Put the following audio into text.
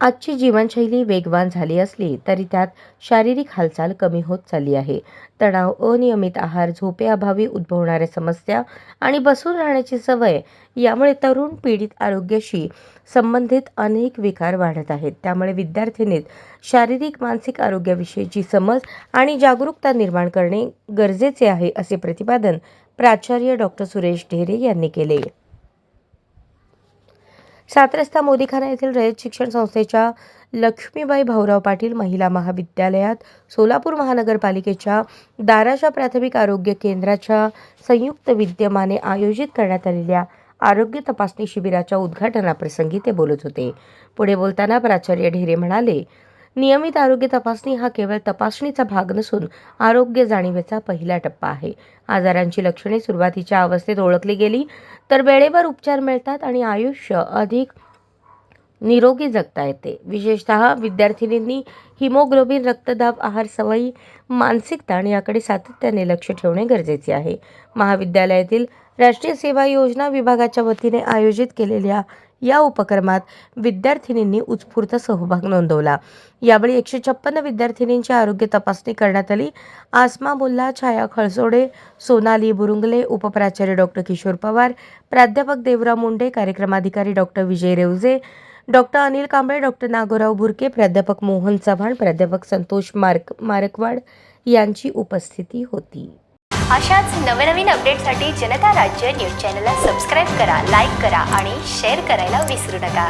आजची जीवनशैली वेगवान झाली असली तरी त्यात शारीरिक हालचाल कमी होत चालली आहे. तणाव अनियमित आहार झोपेअभावी उद्भवणाऱ्या समस्या आणि बसून राहण्याची सवय यामुळे तरुण पिढीत आरोग्याशी संबंधित अनेक विकार वाढत आहेत. त्यामुळे विद्यार्थिनीत शारीरिक मानसिक आरोग्याविषयीची समज आणि जागरूकता निर्माण करणे गरजेचे आहे असे प्रतिपादन प्राचार्य डॉक्टर सुरेश ढेरे यांनी केले. सात रस्ता मोदीखाना येथील रयत शिक्षण संस्थेच्या लक्ष्मीबाई भाऊराव पाटील महिला महाविद्यालयात सोलापूर महानगरपालिकेच्या दाराशा प्राथमिक आरोग्य केंद्राच्या संयुक्त विद्यमाने आयोजित करण्यात आलेल्या आरोग्य तपासणी शिबिराच्या उद्घाटनाप्रसंगी ते बोलत होते. पुढे बोलताना प्राचार्य ढेरे म्हणाले नियमित आरोग्य तपासणी हा केवळ तपासणीचा भाग नसून आरोग्य जाणीवेचा पहिला टप्पा आहे. आजारांची लक्षणे सुरुवातीच्या अवस्थेत ओळखली गेली तर वेळेवर उपचार मिळतात आणि आयुष्य अधिक निरोगी जगता येते. विशेषतः विद्यार्थिनींनी हिमोग्लोबिन रक्तदाब आहार सवयी मानसिक ताण याकडे सातत्याने लक्ष ठेवणे गरजेचे आहे. महाविद्यालयातील राष्ट्रीय सेवा योजना विभागाच्या वतीने आयोजित केलेल्या या उपक्रमात विद्यार्थिनींनी उत्स्फूर्त सहभाग नोंदवला. यावेळी एकशे छप्पन्न विद्यार्थिनींची आरोग्य तपासणी करण्यात आली. आसमा मुल्ला छाया खळसोडे सोनाली बुरुंगले उपप्राचार्य डॉक्टर किशोर पवार प्राध्यापक Devrao Munde कार्यक्रमाधिकारी doctor Vijay Revje doctor Anil Kamble doctor Nagorao Bhurke प्राध्यापक मोहन चव्हाण प्राध्यापक संतोष मार्क मारकवाड यांची उपस्थिती होती. अशाच नवनवीन अपडेटसाठी जनता राज्य न्यूज चॅनलला सबस्क्राईब करा लाईक करा आणि शेअर करायला विसरू नका.